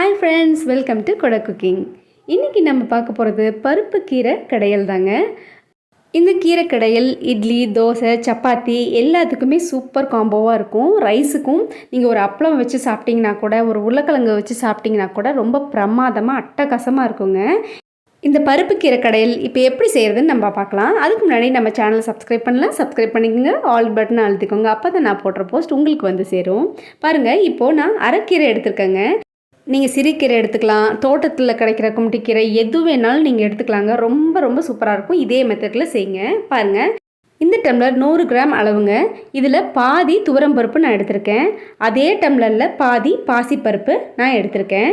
Hi friends welcome to Kodai cooking இன்றைக்கி நம்ம பார்க்க போகிறது பருப்பு கீரை கடையல் தாங்க. இந்த கீரை கடையல் இட்லி தோசை சப்பாத்தி எல்லாத்துக்குமே சூப்பர் காம்போவாக இருக்கும். ரைஸுக்கும் நீங்கள் ஒரு அப்பளம் வச்சு சாப்பிட்டிங்கன்னா கூட ஒரு உருளைக்கிழங்கு வச்சு சாப்பிட்டிங்கன்னா கூட ரொம்ப பிரமாதமாக அட்டகாசமாக இருக்குங்க. இந்த பருப்பு கீரை கடையல் இப்போ எப்படி செய்கிறதுன்னு நம்ம பார்க்கலாம். அதுக்கு முன்னாடி நம்ம சேனலை சப்ஸ்கிரைப் பண்ணலாம். சப்ஸ்கிரைப் பண்ணிக்கோங்க. ஆல் பட்டன் அழுத்திக்கோங்க. அப்போ தான் நான் போடுற போஸ்ட் உங்களுக்கு வந்து சேரும். பாருங்கள் இப்போது நான் அரைக்கீரை எடுத்திருக்கேங்க. நீங்கள் சிறுக்கீரை எடுத்துக்கலாம் தோட்டத்தில் கிடைக்கிற கும்ட்டிக்கீரை எது வேணாலும் நீங்கள் எடுத்துக்கலாங்க. ரொம்ப ரொம்ப சூப்பராக இருக்கும். இதே மெத்தடில் செய்யுங்க பாருங்கள் இந்த டம்ளர் நூறு கிராம் அளவுங்க. இதில் பாதி துவரம் பருப்பு நான் எடுத்திருக்கேன். அதே டம்ளரில் பாதி பாசிப்பருப்பு நான் எடுத்திருக்கேன்.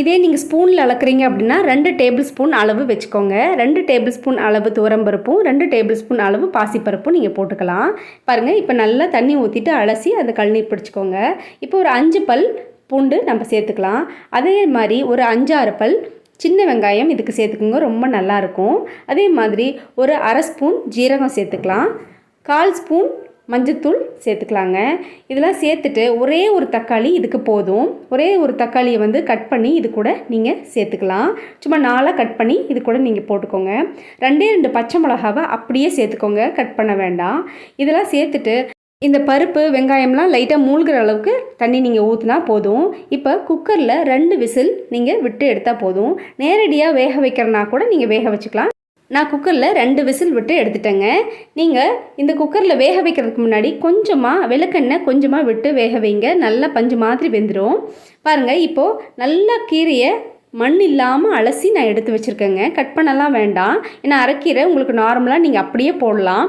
இதே நீங்கள் ஸ்பூனில் அளக்குறீங்க அப்படின்னா ரெண்டு டேபிள் ஸ்பூன் அளவு வச்சுக்கோங்க. ரெண்டு டேபிள் ஸ்பூன் அளவு துவரம்பருப்பும் ரெண்டு டேபிள் ஸ்பூன் அளவு பாசிப்பருப்பும் நீங்கள் போட்டுக்கலாம். பாருங்கள் இப்போ நல்லா தண்ணி ஊற்றிட்டு அலசி அதை கழுநீர் பிடிச்சிக்கோங்க. இப்போ ஒரு அஞ்சு பல் பூண்டு நம்ம சேர்த்துக்கலாம். அதே மாதிரி ஒரு அஞ்சாறு பல் சின்ன வெங்காயம் இதுக்கு சேர்த்துக்கோங்க ரொம்ப நல்லாயிருக்கும். அதே மாதிரி ஒரு அரை ஸ்பூன் ஜீரகம் சேர்த்துக்கலாம். கால் ஸ்பூன் மஞ்சத்தூள் சேர்த்துக்கலாங்க. இதெல்லாம் சேர்த்துட்டு ஒரே ஒரு தக்காளி இதுக்கு போதும். ஒரே ஒரு தக்காளியை வந்து கட் பண்ணி இது கூட நீங்கள் சேர்த்துக்கலாம். சும்மா நாளாக கட் பண்ணி இது கூட நீங்கள் போட்டுக்கோங்க. ரெண்டே ரெண்டு பச்சை மிளகாவை அப்படியே சேர்த்துக்கோங்க. கட் பண்ண வேண்டாம். இதெல்லாம் சேர்த்துட்டு இந்த பருப்பு வெங்காயம்லாம் லைட்டாக மூழ்கிற அளவுக்கு தண்ணி நீங்கள் ஊற்றினா போதும். இப்போ குக்கரில் ரெண்டு விசில் நீங்கள் விட்டு எடுத்தால் போதும். நேரடியாக வேக வைக்கிறனா கூட நீங்கள் வேக வச்சுக்கலாம். நான் குக்கரில் ரெண்டு விசில் விட்டு எடுத்துட்டேங்க. நீங்கள் இந்த குக்கரில் வேக வைக்கிறதுக்கு முன்னாடி கொஞ்சமாக விளக்கெண்ணெய் கொஞ்சமாக விட்டு வேக வைங்க. நல்லா பஞ்சு மாதிரி வெந்துடும் பாருங்கள் இப்போது நல்லா கீரையை மண் இல்லாமல் அலசி நான் எடுத்து வச்சுருக்கேங்க. கட் பண்ணலாம் வேண்டாம். ஏன்னா அரைக்கீரை உங்களுக்கு நார்மலாக நீங்கள் அப்படியே போடலாம்.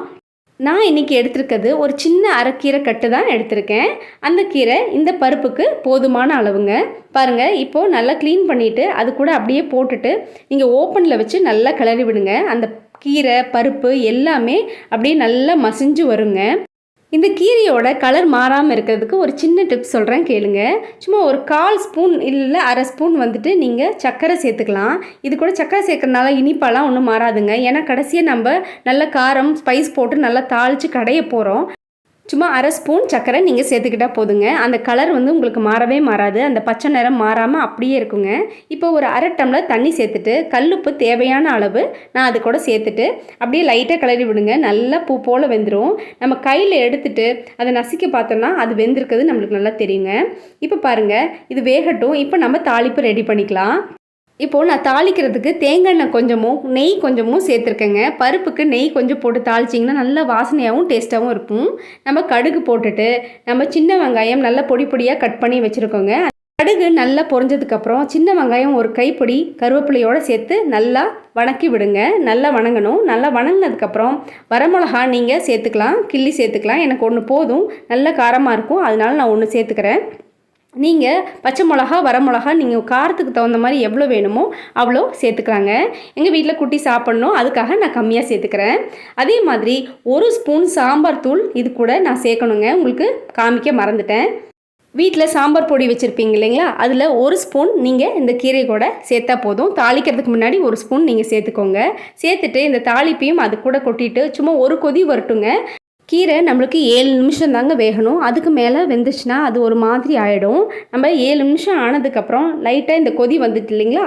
நான் இன்றைக்கி எடுத்திருக்கிறது ஒரு சின்ன அரைக்கீரை கட்டு தான் எடுத்திருக்கேன். அந்த கீரை இந்த பருப்புக்கு போதுமான அளவுங்க. பாருங்கள் இப்போது நல்லா க்ளீன் பண்ணிவிட்டு அது கூட அப்படியே போட்டுட்டு நீங்கள் ஓப்பனில் வச்சு நல்லா கிளறி விடுங்க. அந்த கீரை பருப்பு எல்லாமே அப்படியே நல்லா மசிஞ்சு வருங்க. இந்த கீரையோட கலர் மாறாமல் இருக்கிறதுக்கு ஒரு சின்ன டிப்ஸ் சொல்கிறேன் கேளுங்க. சும்மா ஒரு கால் ஸ்பூன் இல்லை அரை ஸ்பூன் வந்துட்டு நீங்கள் சர்க்கரை சேர்த்துக்கலாம். இது கூட சர்க்கரை சேர்க்குறதுனால இனிப்பாலாம் ஒன்றும் மாறாதுங்க. ஏன்னா கடைசியாக நம்ம நல்ல காரம் ஸ்பைஸ் போட்டு நல்லா தாளித்து கடைய போகிறோம் சும்மா அரை ஸ்பூன் சர்க்கரை நீங்கள் சேர்த்துக்கிட்டால் போதுங்க. அந்த கலர் வந்து உங்களுக்கு மாறவே மாறாது. அந்த பச்சை நிறம் மாறாமல் அப்படியே இருக்குங்க. இப்போ ஒரு அரை டம்ளர் தண்ணி சேர்த்துட்டு கல்லுப்பு தேவையான அளவு நான் அது கூட சேர்த்துட்டு அப்படியே லைட்டாக கிளறி விடுங்க. நல்லா பூ போல் வெந்துடும் நம்ம கையில் எடுத்துட்டு அதை நசுக்கி பார்த்தோம்னா அது வெந்திருக்கிறது நம்மளுக்கு நல்லா தெரியுங்க. இப்போ பாருங்கள் இது வேகட்டும். இப்போ நம்ம தாளிப்பு ரெடி பண்ணிக்கலாம். இப்போது நான் தாளிக்கிறதுக்கு தேங்காய் எண்ணெய் கொஞ்சமும் நெய் கொஞ்சமும் சேர்த்துருக்கேங்க. பருப்புக்கு நெய் கொஞ்சம் போட்டு தாளிச்சிங்கன்னா நல்ல வாசனையாகவும் டேஸ்ட்டாகவும் இருக்கும். நம்ம கடுகு போட்டுட்டு நம்ம சின்ன வெங்காயம் நல்லா பொடி பொடியாக கட் பண்ணி வச்சுருக்கோங்க. கடுகு நல்லா பொரிஞ்சதுக்கப்புறம் சின்ன வெங்காயம் ஒரு கைப்பொடி கருவேப்பிலையோடு சேர்த்து நல்லா வணக்கி விடுங்க. நல்லா வணங்கணும். நல்லா வணங்கினதுக்கப்புறம் வரமிளகா நீங்கள் சேர்த்துக்கலாம். கிள்ளி சேர்த்துக்கலாம். எனக்கு ஒன்று போதும். நல்ல காரமாக இருக்கும். அதனால நான் ஒன்று சேர்த்துக்கிறேன். நீங்கள் பச்சை மிளகா வர மிளகா நீங்கள் காரத்துக்கு தகுந்த மாதிரி எவ்வளோ வேணுமோ அவ்வளோ சேர்த்துக்கிறாங்க எங்கள் வீட்டில் குட்டி சாப்பிட்ணும் அதுக்காக நான் கம்மியாக சேர்த்துக்கிறேன். அதே மாதிரி ஒரு ஸ்பூன் சாம்பார் தூள் இது கூட நான் சேர்க்கணுங்க. உங்களுக்கு காமிக்க மறந்துட்டேன். வீட்டில் சாம்பார் பொடி வச்சுருப்பீங்க இல்லைங்களா? அதில் ஒரு ஸ்பூன் நீங்கள் இந்த கீரை கூட சேர்த்தா போதும். தாளிக்கிறதுக்கு முன்னாடி ஒரு ஸ்பூன் நீங்கள் சேர்த்துக்கோங்க. சேர்த்துட்டு இந்த தாளிப்பையும் அது கூட கொட்டிட்டு சும்மா ஒரு கொதி வரட்டுங்க. கீரை நம்மளுக்கு ஏழு நிமிஷம் தாங்க வேகணும். அதுக்கு மேலே வெந்துச்சுன்னா அது ஒரு மாதிரி ஆகிடும் நம்ம ஏழு நிமிஷம் ஆனதுக்கப்புறம் லைட்டாக இந்த கொதி வந்துட்டு இல்லைங்களா?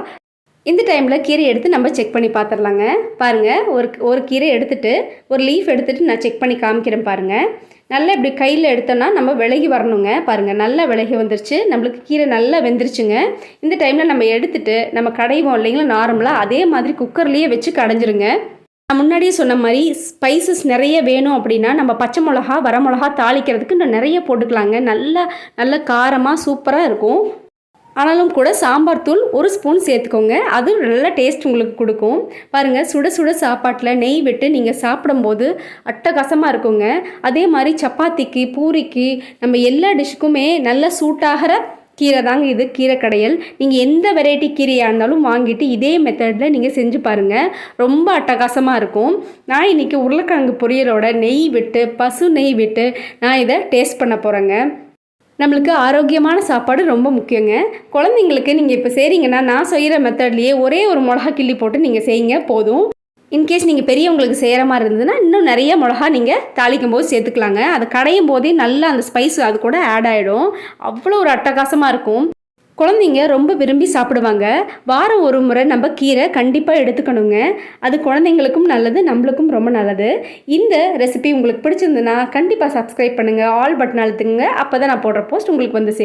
இந்த டைமில் கீரை எடுத்து நம்ம செக் பண்ணி பார்த்துடலாங்க பாருங்கள் ஒரு ஒரு கீரை எடுத்துகிட்டு ஒரு லீஃப் எடுத்துகிட்டு நான் செக் பண்ணி காமிக்கிறேன் பாருங்கள் நல்லா இப்படி கையில் எடுத்தோன்னா நம்ம விலகி வரணுங்க. பாருங்கள் நல்லா விலகி வந்துருச்சு. நம்மளுக்கு கீரை நல்லா வெந்துருச்சுங்க. இந்த டைமில் நம்ம எடுத்துகிட்டு நம்ம கடைவோம் இல்லைங்களா நார்மலாக அதே மாதிரி குக்கர்லேயே வச்சு கடைஞ்சிருங்க. நான் முன்னாடியே சொன்ன மாதிரி ஸ்பைசஸ் நிறைய வேணும் அப்படின்னா நம்ம பச்சை மிளகா வர மிளகா தாளிக்கிறதுக்கு இன்னும் நிறைய போட்டுக்கலாங்க. நல்லா நல்ல காரமாக சூப்பராக இருக்கும். ஆனாலும் கூட சாம்பார் தூள் ஒரு ஸ்பூன் சேர்த்துக்கோங்க. அது நல்ல டேஸ்ட் உங்களுக்கு கொடுக்கும். பாருங்கள் சுட சுட சாப்பாட்டில் நெய் விட்டு நீங்கள் சாப்பிடும்போது அட்டகாசமாக இருக்குங்க. அதே மாதிரி சப்பாத்திக்கு பூரிக்கு நம்ம எல்லா டிஷ்ஷுக்குமே நல்ல சூட்டாகிற கீரை தாங்க இது கீரை கடையல். நீங்கள் எந்த வெரைட்டி கீரையாக இருந்தாலும் வாங்கிட்டு இதே மெத்தடில் நீங்கள் செஞ்சு பாருங்கள் ரொம்ப அட்டகாசமாக இருக்கும். நான் இன்றைக்கி உருளைக்கிழங்கு பொரியலோட நெய் விட்டு பசு நெய் விட்டு நான் இதை டேஸ்ட் பண்ண போகிறேங்க நம்மளுக்கு ஆரோக்கியமான சாப்பாடு ரொம்ப முக்கியங்க. குழந்தைங்களுக்கு நீங்கள் இப்போ செய்கிறீங்கன்னா நான் செய்கிற மெத்தட்லேயே ஒரே ஒரு மிளகா கிள்ளி போட்டு நீங்கள் செய்யுங்க போதும். இன்கேஸ் நீங்கள் பெரியவங்களுக்கு செய்கிற மாதிரி இருந்ததுன்னா இன்னும் நிறைய மிளகா நீங்கள் தாளிக்கும் போது சேர்த்துக்கலாங்க. அதை கடையும் போதே நல்லா அந்த ஸ்பைஸ் அது கூட ஆட் ஆகிடும் அவ்வளோ ஒரு அட்டகாசமாக இருக்கும். குழந்தைங்க ரொம்ப விரும்பி சாப்பிடுவாங்க. வாரம் ஒரு முறை நம்ம கீரை கண்டிப்பாக எடுத்துக்கணுங்க. அது குழந்தைங்களுக்கும் நல்லது நம்மளுக்கும் ரொம்ப நல்லது. இந்த ரெசிபி உங்களுக்கு பிடிச்சிருந்ததுன்னா கண்டிப்பாக சப்ஸ்கிரைப் பண்ணுங்கள் ஆல் பட்டன் அழுத்துங்க. அப்போ தான் நான் போடுற போஸ்ட் உங்களுக்கு வந்து சே